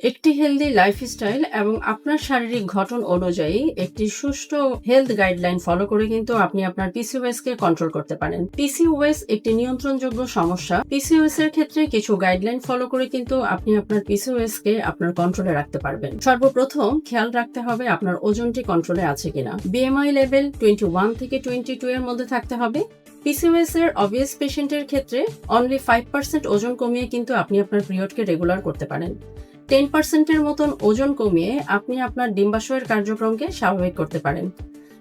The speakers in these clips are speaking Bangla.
একটি হেলদি লাইফস্টাইল এবং আপনার শারীরিক গঠন অনুযায়ী একটি সুষ্ঠু হেলথ গাইডলাইন ফলো করে কিন্তু আপনি আপনার পিসিওএস কে কন্ট্রোল করতে পারেন। পিসিওএস একটি নিয়ন্ত্রণযোগ্য সমস্যা। পিসিওএস এর ক্ষেত্রে কিছু গাইডলাইন ফলো করে কিন্তু আপনি আপনার পিসিওএস কে আপনার কন্ট্রোলে রাখতে পারবেন। সর্বপ্রথম খেয়াল রাখতে হবে আপনার ওজনটি কন্ট্রোলে আছে কিনা। বিএমআই লেভেল টোয়েন্টি ওয়ান থেকে টোয়েন্টি টু এর মধ্যে থাকতে হবে। পিসিওএস এর অবভিয়াস পেশেন্টের ক্ষেত্রে অনলি ফাইভ পার্সেন্ট ওজন কমিয়ে কিন্তু আপনি আপনার পিরিয়ডকে রেগুলার করতে পারেন। টেন পার্সেন্টের মতন ওজন কমিয়ে আপনি আপনার ডিম্বাশয়ের কার্যক্রমকে স্বাভাবিক করতে পারেন।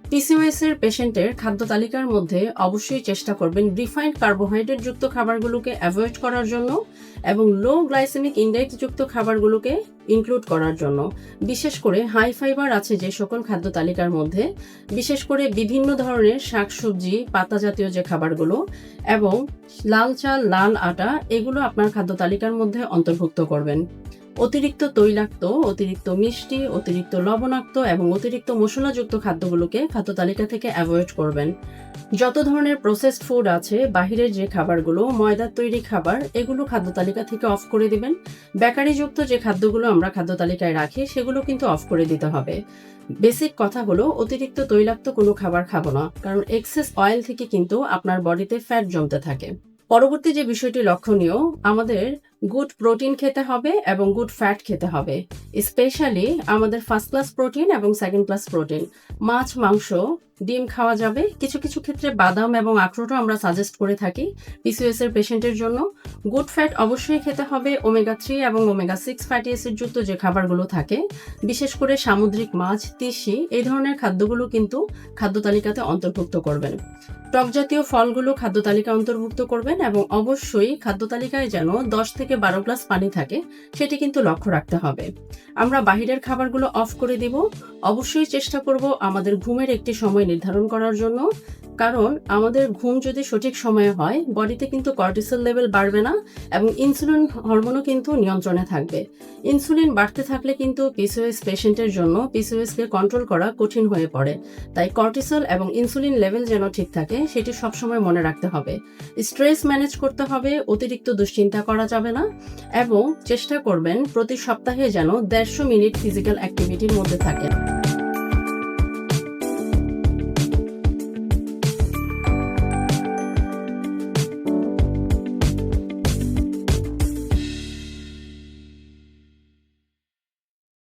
পিসিওএস এর পেশেন্টের খাদ্য তালিকার মধ্যে অবশ্যই চেষ্টা করবেন রিফাইন্ড কার্বোহাইড্রেট যুক্ত খাবারগুলোকে অ্যাভয়েড করার জন্য এবং লো গ্লাইসেমিক ইন্ডেক্স যুক্ত খাবারগুলোকে ইনক্লুড করার জন্য। বিশেষ করে হাই ফাইবার আছে যে সকল খাদ্য তালিকার মধ্যে। বিশেষ করে বিভিন্ন ধরনের শাকসবজি, পাতা জাতীয় যে খাবারগুলো এবং লাল চাল, লাল আটা, এগুলো আপনার খাদ্য তালিকার মধ্যে অন্তর্ভুক্ত করবেন। অতিরিক্ত তৈলাক্ত, অতিরিক্ত মিষ্টি, অতিরিক্ত লবণাক্ত এবং অতিরিক্ত মশলাযুক্ত খাদ্যগুলোকে খাদ্য তালিকা থেকে অ্যাভয়েড করবেন। যত ধরনের প্রসেসড ফুড আছে, বাহিরের যে খাবারগুলো, ময়দার তৈরি খাবার, এগুলো খাদ্য তালিকা থেকে অফ করে দিবেন। বেকারিযুক্ত যে খাদ্যগুলো আমরা খাদ্য তালিকায় রাখি, সেগুলো কিন্তু অফ করে দিতে হবে। বেসিক কথা হলো অতিরিক্ত তৈলাক্ত কোনো খাবার খাব না, কারণ এক্সেস অয়েল থেকে কিন্তু আপনার বডিতে ফ্যাট জমতে থাকে। পরবর্তী যে বিষয়টি লক্ষণীয়, আমাদের গুড প্রোটিন খেতে হবে এবং গুড ফ্যাট খেতে হবে। স্পেশালি আমাদের ফার্স্ট ক্লাস প্রোটিন এবং সেকেন্ড ক্লাস প্রোটিন মাছ, মাংস, ডিম খাওয়া যাবে। কিছু কিছু ক্ষেত্রে বাদাম এবং আখরোটও আমরা সাজেস্ট করে থাকি পিসিওএস এর পেশেন্টের জন্য। গুড ফ্যাট অবশ্যই খেতে হবে। ওমেগা থ্রি এবং ওমেগা সিক্স ফ্যাটি অ্যাসিড যুক্ত যে খাবারগুলো থাকে। বিশেষ করে সামুদ্রিক মাছ, তিসি, এই ধরনের খাদ্যগুলো কিন্তু খাদ্য তালিকাতে অন্তর্ভুক্ত করবেন। টক জাতীয় ফলগুলো খাদ্য তালিকা অন্তর্ভুক্ত করবেন এবং অবশ্যই খাদ্য তালিকায় যেন দশ থেকে বারো গ্লাস পানি থাকে, সেটি কিন্তু লক্ষ্য রাখতে হবে। আমরা বাহিরের খাবারগুলো অফ করে দিব। অবশ্যই চেষ্টা করব আমাদের ঘুমের একটি সময় নির্ধারণ করার জন্য। কারণ আমাদের ঘুম যদি সঠিক সময়ে হয়, বডিতে কিন্তু কর্টিসল লেভেল বাড়বে না এবং ইনসুলিন হরমোনও কিন্তু নিয়ন্ত্রণে থাকবে। ইনসুলিন বাড়তে থাকলে কিন্তু পিসিওএস পেশেন্টের জন্য পিসিওএসকে কন্ট্রোল করা কঠিন হয়ে পড়ে। তাই কর্টিসল এবং ইনসুলিন লেভেল যেন ঠিক থাকে, সেটি সবসময় মনে রাখতে হবে। স্ট্রেস ম্যানেজ করতে হবে, অতিরিক্ত দুশ্চিন্তা করা যাবে না এবং চেষ্টা করবেন প্রতি সপ্তাহে যেন দেড়শো মিনিট ফিজিক্যাল অ্যাক্টিভিটির মধ্যে থাকে